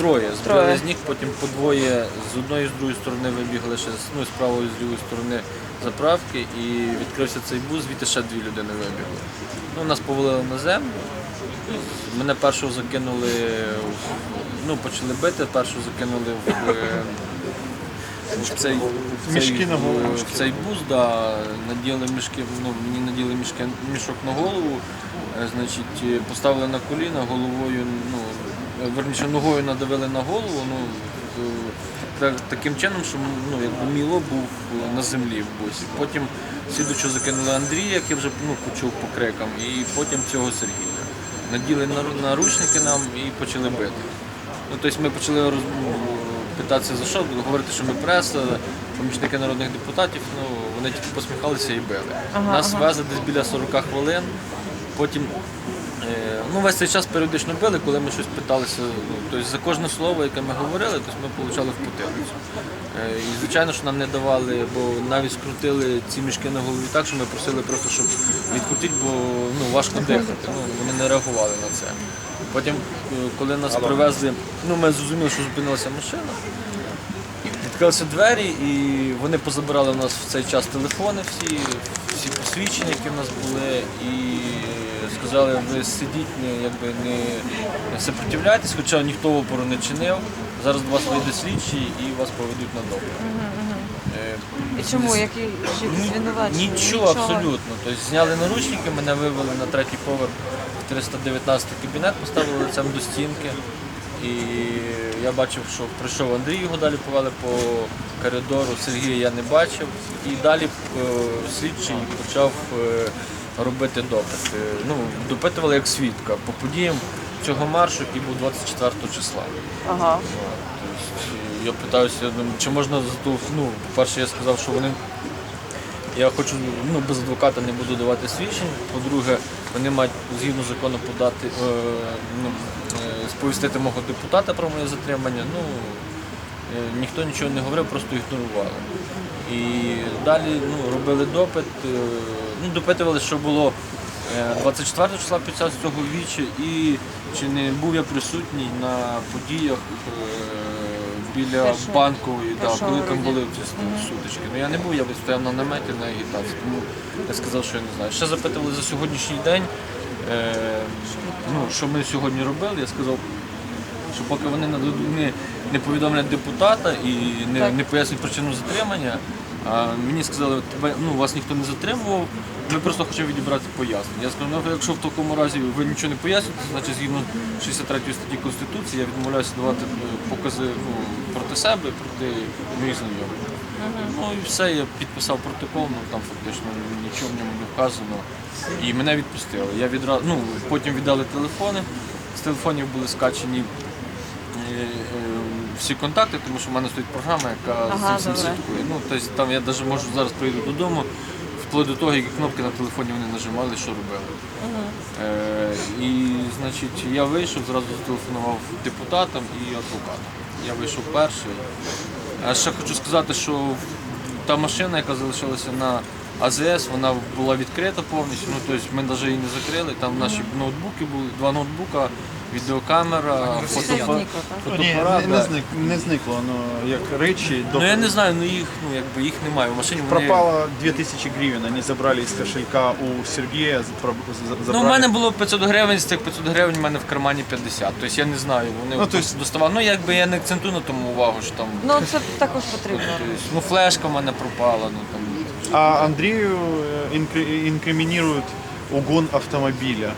Троє. Збили Троє. з них, потім по двоє з одної і з другої сторони вибігли ще з- ну, з правої з лівої сторони заправки і відкрився цей бус, звідти ще дві людини вибігли. Ну, нас повалили на землю. Мене першого закинули, ну, почали бити, першого закинули в, е, в цей, в Мішки цей, на голову. в цей бус, да, наділи мішки, ну, мені наділи мішки, мішок на голову, е, значить, е, поставили на коліна, головою, ну, верніше, ногою надавили на голову, ну, е, таким чином, що ну, якби мій лоб був е, на землі в бусі. Потім слідучо закинули Андрія, який вже ну, почув по крикам, і потім цього Сергія. Наділи наручники нам і почали бити. Ну, тобто ми почали роз... ну, питатися за що, говорити, що ми преса, помічники народних депутатів, ну, вони тільки посміхалися і били. Ага, Нас ага. везли десь біля 40 хвилин. Потім ну, весь цей час періодично били, коли ми щось питалися. Ну, тобто за кожне слово, яке ми говорили, тобто ми отримали в потилицю. Е, і звичайно, що нам не давали, бо навіть скрутили ці мішки на голові так, що ми просили просто, щоб відкрутити, бо ну, важко дихати. Ну, вони не реагували на це. Потім, е, коли нас привезли, ну ми зрозуміли, що зупинилася машина. Відкрилися двері і вони позабирали у нас в цей час телефони всі, всі посвідчення, які в нас були, і сказали, ви сидіть, не, якби не, не сопротивляйтесь, хоча ніхто опору не чинив. Зараз до вас вийде слідчий і вас поведуть на допит. Е, І чому? Які звинувачення? Нічого, абсолютно. Тобто зняли наручники, мене вивели на третій поверх в 319 кабінет, поставили лицем до стінки. І я бачив, що прийшов Андрій, його далі повели по коридору, Сергія я не бачив. І далі е, слідчий почав е, робити допит. Ну, допитували як свідка по подіям цього маршу, який був 24 числа. Ага. Тобто, Я питаюся, ну, чи можна ну, по-перше, я сказав, що вони. Я хочу, ну, без адвоката не буду давати свідчень. По-друге, вони мають згідно закону подати, е, ну, е, сповістити мого депутата про моє затримання. Ну, е, ніхто нічого не говорив, просто ігнорували. І далі ну, робили допит, е, ну, допитували, що було е, 24 числа під час цього вічі, і чи не був я присутній на подіях е, біля Першого- банкової, да, коли там були ці сутички. Ну я не був, я стояв на наметі на агітації, тому я сказав, що я не знаю. Ще запитували за сьогоднішній день, е, ну, що ми сьогодні робили, я сказав, що поки вони не, не, повідомлять депутата і не, не пояснять причину затримання, а мені сказали, тебе ну, вас ніхто не затримував, ми просто хочемо відібрати пояснення. Я сказав, ну якщо в такому разі ви нічого не поясните, значить згідно 63 статті Конституції я відмовляюся давати е, покази ну, проти себе, проти моїх знайомих. Ну і все, я підписав протокол, ну там фактично нічого в ньому не вказано. І мене відпустили. Я відразу, ну, потім віддали телефони. З телефонів були скачені е, е, всі контакти, тому що в мене стоїть програма, яка Ага, з цим слідкує. Ну, тобто там я навіть можу зараз прийду додому, вплоть до того, які кнопки на телефоні вони нажимали, що робили. Е, і, значить, я вийшов, зразу зателефонував депутатам і адвокатам. Я вийшов перший. А ще хочу сказати, що та машина, яка залишилася на АЗС, вона була відкрита повністю. Ну, тобто ми навіть її не закрили. Там наші ноутбуки були, два ноутбука, відеокамера, фотоапарат. Ні, не, не, зник, не зникло, ну, як речі. Ну я не знаю, ну їх, ну якби їх немає. В машині вони... Пропало 2000 гривен, они забрали из кошелька у Сергея, запро- за- Ну, забрали. у мене було 500 гривень, з тих 500 гривень в мене в кармані 50. Тобто я не знаю, вони Ну, ну, то есть- доставали. Ну, якби я не акцентую на тому увагу, що там. Ну це також потрібно. тобто, ну, флешка в мене пропала, ну там. А Андрею э, инкри- инкриминируют угон автомобиля.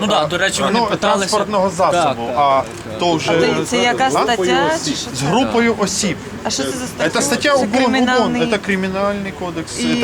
Ну так, до речі, вони ну, питалися. транспортного засобу, Так, так, а так, так. то вже А це, це яка стаття? Чи що з це? групою осіб. А що це за стаття? Это стаття Це угон, угон. кримінальний- Это криминальный кодекс, І это